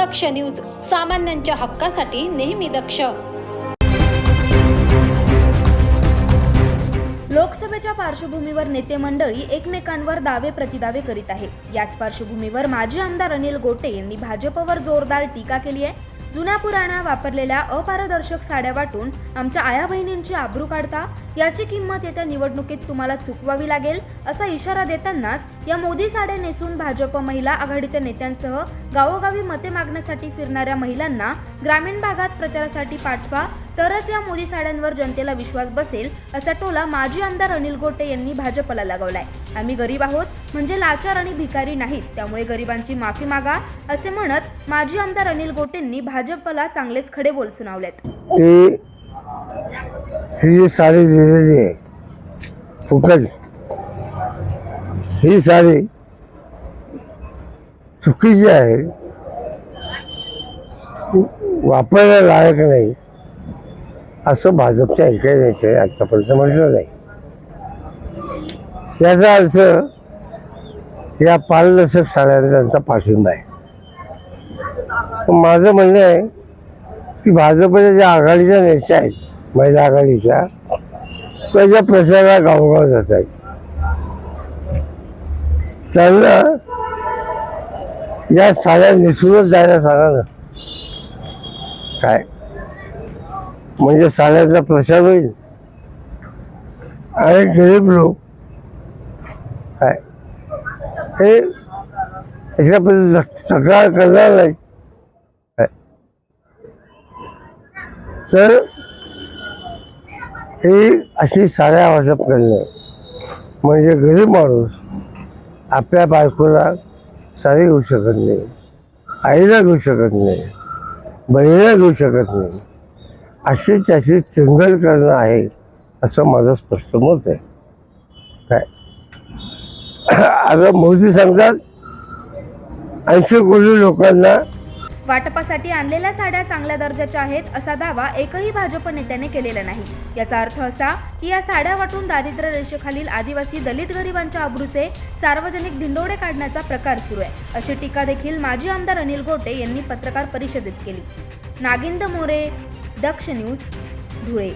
दक्ष news सामान्यांच्या हक्कासाठी नेहमी दक्ष. लोकसभेच्या पार्श्वभूमीवर नेते मंडळी एकमेकांवर दावे प्रतिदावे करीत आहे याच पार्श्वभूमीवर माजी आमदार अनिल गोटे यांनी भाजपवर जोरदार टीका केली आहे. जुन्या पुराणा वापरलेल्या अपारदर्शक साड्या वाटून आमच्या आया बहिणींची आबरू काढता याची किंमत येत्या निवडणुकीत तुम्हाला चुकवावी लागेल असा इशारा देतानाच या मोदी साड्या नेसून भाजप महिला आघाडीच्या नेत्यांसह गावोगावी मते मागण्यासाठी फिरणाऱ्या महिलांना ग्रामीण भागात प्रचारासाठी पाठवा तरच या मोदी साड्यांवर जनतेला विश्वास बसेल असा टोला माजी आमदार अनिल गोटे यांनी भाजपला लगावलाय. आम्ही गरीब आहोत म्हणजे लाचार आणि भिकारी नाहीत त्यामुळे गरिबांची माफी मागा असे म्हणत माजी आमदार अनिल गोटेंनी भाजपला चांगलेच खडे बोल सुनावलेत. ते ही जी साडी दिलेली आहे. फुकट. ही साडी चुकीची आहे. वापरायला लायक नाही. असं भाजपच्या एका नेते आतापर्यंत म्हटलं नाही. याचा अर्थ या पारदर्शक साड्यांचा त्यांचा पाठिंबा आहे. माझं म्हणणं आहे की भाजपच्या ज्या आघाडीच्या नेत्या आहेत महिला आघाडीच्या त्याच्या प्रचाराला गावगाव जात आहेत त्यांना या साड्या नेसूनच जायला सांगा ना. काय? म्हणजे साण्याचा प्रसार होईल. आणि गरीब लोक. काय? हे याच्याबद्दल तक्रार करणार नाही तर ही अशी साड्या वाटप करणे म्हणजे गरीब माणूस आपल्या बायकोला साडी घेऊ शकत नाही. आईला घेऊ शकत नाही. बहिणीला घेऊ शकत नाही. अशी त्याची चिंगल करणं आहे असं माझं स्पष्ट मत आहे. काय? आता मोदी सांगतात ऐंशी कोटी लोकांना वाटपासाठी आणलेल्या साड्या चांगल्या दर्जाच्या आहेत असा दावा एकही भाजप नेत्याने केलेला नाही. याचा अर्थ असा की या साड्या वाटून दारिद्र्य रेषेखालील आदिवासी दलित गरिबांच्या अब्रूचे सार्वजनिक धिंडोडे काढण्याचा प्रकार सुरू आहे. अशी टीका देखील माजी आमदार अनिल गोटे यांनी पत्रकार परिषदेत केली. नागिंद मोरे दक्ष न्यूज धुळे.